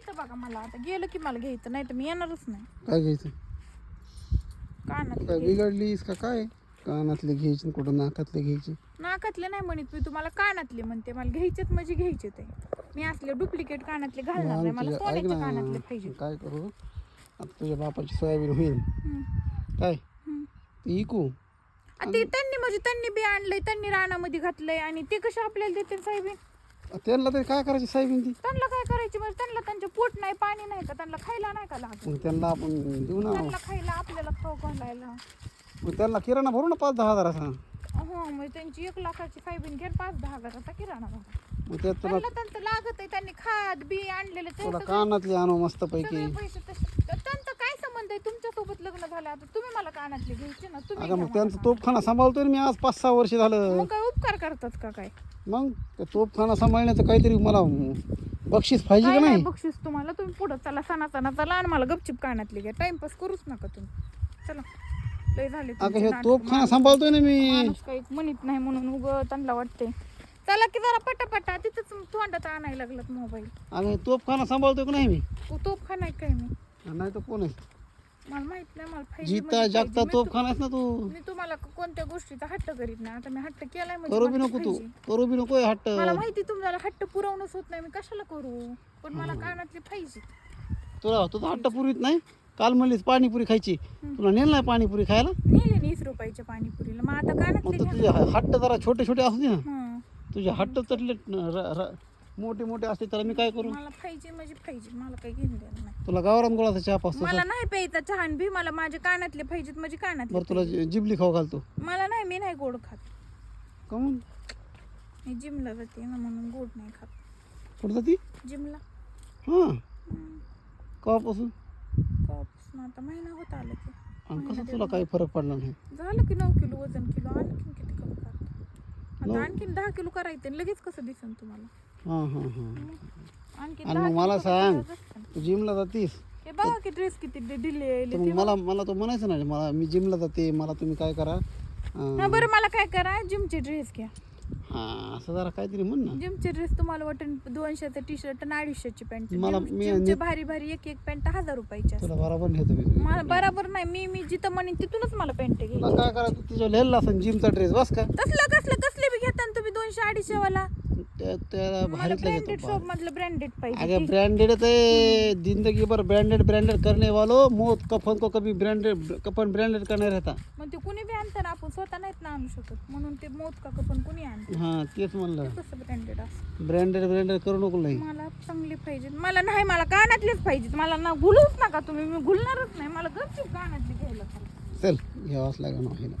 इथं बघा मला. आता गेलं की मला घ्यायचं नाही तर मी येणारच नाही. काय घ्यायचं? कानातले काय. बिघडलीस का काय? कानातले घ्यायचे कुठं नाकातले घ्यायचे? नाकातले नाही म्हणत मी तुम्हाला कानातले म्हणते. मला घ्यायचेत म्हणजे घ्यायचे ते. मी असले डुप्लिकेट कानातले घालणार नाही. मला तुझ्या- सोन्याचे कानातले पाहिजे. काय करू? आता तुझ्या बापाची सोयाबीन होईल. काय. ती इकू. ते त्यांनी म्हणजे त्यांनी बी आणलंय त्यांनी रानामध्ये घातलंय आणि ते कसे आपल्याला देते साहेबीन त्यांना तरी काय करायची सोयाबीन ती त्यांना काय करायची म्हणजे त्यांना त्यांचे पोट नाही पाणी नाही का? त्यांना खायला नाही का लागत? मग त्यांना आपण देऊ ना. त्यांना खायला आपल्याला खाऊ घालायला. मग त्यांना किराणा भरू ना पाच दहा हजाराचा हो म्हणजे त्यांची एक लाखाची साहेबीन घे पाच दहा हजाराचा किराणा भरा. मग त्यात तुला त्यांना त्यांचं लागत आहे त्यांनी खाद बी आणलेलं ते तुला सगळं- कानातले आणू मस्त पैकी सगळे पैसे तसे. तर त्यांचं काय संबंध आहे? तुमच्यासोबत लग्न झालं आता तुम्ही मला कानातले घ्यायचे ना तुम्ही अगं घ्या मग मला त्यांचं तोपखाना सांभाळतोय ना मी आज पाच सहा वर्ष झालं. मग काय उपकार करतात का काय? मग ते तोपखाना सांभाळण्याचं काहीतरी मला बक्षीस पाहिजे काय का नाही नाही? बक्षीस तुम्हाला तुम्ही पुढं चला सणा सणा चला आणि मला गपचिप कानातले घ्या. टाइमपास करूच नका तुम्ही. चला. लय झाले अगं तुमचे हे नाटक. तोपखाना सांभाळतोय ना मी. माणूस काही म्हणत नाही म्हणून उग त्यांना वाटते चला की जरा पटापटा तिथंच तोंडात आणायला लागलात मोबाईल. अगं हे तोपखाना सांभाळतोय का नाही मी? तोपखाना आहे काय मी? नाही तर कोण आहे? मला माहीत नाही मला जिता म्हणजे जागता पाहिजे. मी तु- तोपखाना आहेस ना तू. मी तुम्हाला कोणत्या गोष्टीचा हट्ट करीत नाही. आता मी हट्ट केलाय म्हणजे करू बी मला नको ते. तू पाहिजे. करू बी नको हे हट्ट. मला माहिती तुम्हाला हट्ट पुरवणंच होत नाही. मी कशाला करू? पण मला कानातली पाहिजे. तुला तुझा हट्ट पुरवीत नाही. काल म्हणलीस पाणीपुरी खायची. तुला नेलं नाही पाणीपुरी खायला? नेले वीस रुपयाच्या पाणीपुरीला. मग आता मग कानातले तर घ्या. तुझे हट्ट जरा छोटे छोटे असू दे ना. हं. तुझे हट्ट तटले र- र- मोठे मोठे असते त्याला मी काय करू? मला पाहिजे म्हणजे पाहिजे मला काही घेऊन द्यायला नाही. तुला गावरान गोळाचा चहा पाचतो मला नाही प्यायचा चहा आणि बी मला माझे कानातले पाहिजेत म्हणजे कानातले बरं तुला जि- जिबली खाऊ घालतो. मला नाही मी नाही गोड खात. कमून मी जिमला जाते ना म्हणून गोड नाही खात. कुठं जाती? जिमला. हां. कवापासून? कवापासून आता महिना होत आला की. आणि कसं तुला काही फरक पडला नाही? झालं की नऊ किलो वजन किलो आणखीन किती कमी करतो. आता आणखीन दहा किलो करायचं आणि लगेच कसं दिसन तुम्हाला? हां हां हां. आणखीन आणि दहा मग मला सांग. तू जिमला जातीस? हे बघा की ड्रेस किती डिले तर मग मला मला तो म्हणायचं नाही मला मी जिमला जाते मला तुम्ही काय करा अं, हा बरं मला काय करा जिमचे ड्रेस घ्या. हां असं जरा काहीतरी म्हण ना. जिमचे ड्रेस तुम्हाला वाटेल दोनशेचा टी शर्ट आणि अडीचशेची पॅन्ट मला- मी- जिमचे भारी भारी एक एक पॅन्ट हजार रुपयाची असते. तुला बरोबर नेतो मी तुझी. मला बरोबर नाही मी मी जिथं म्हणेन तिथूनच मला पॅन्ट तुला काय करा तू तिच्या लिहिलेला असं जिमचा ड्रेस बस का? तसलं कसलं कसले बी घेता ना तुम्ही दोनशे अडीचशे वाला त्या त्याला मला भारीतलं ब्रँडेड घेतो शॉप मधलं ब्रँडेड पाहिजे अगर ब्रांडेड है जिंदगी भर ब्रांडेड ब्रांडेड करने वालों मौत कफन को कभी ब्रांडेड कफन ब्रांडेड का नहीं रहता. मग ते कुणी बी आणतं ना आपण स्वतः नाहीत ना आणू शकत. म्हणून ते मोत का पण कुणी आणतं? हां तेच म्हणलं. कसं ब्रँडेड असं ब्रँडेड ब्रँडेड करू नको नाही मला चांगली पाहिजे. मला नाही मला कानातलेच पाहिजेत. मला ना गुलूच नका तुम्ही. मी गुलणारच नाही. मला गपचूप कानातली घ्यायला. चल घ्यावाच लागेल ना.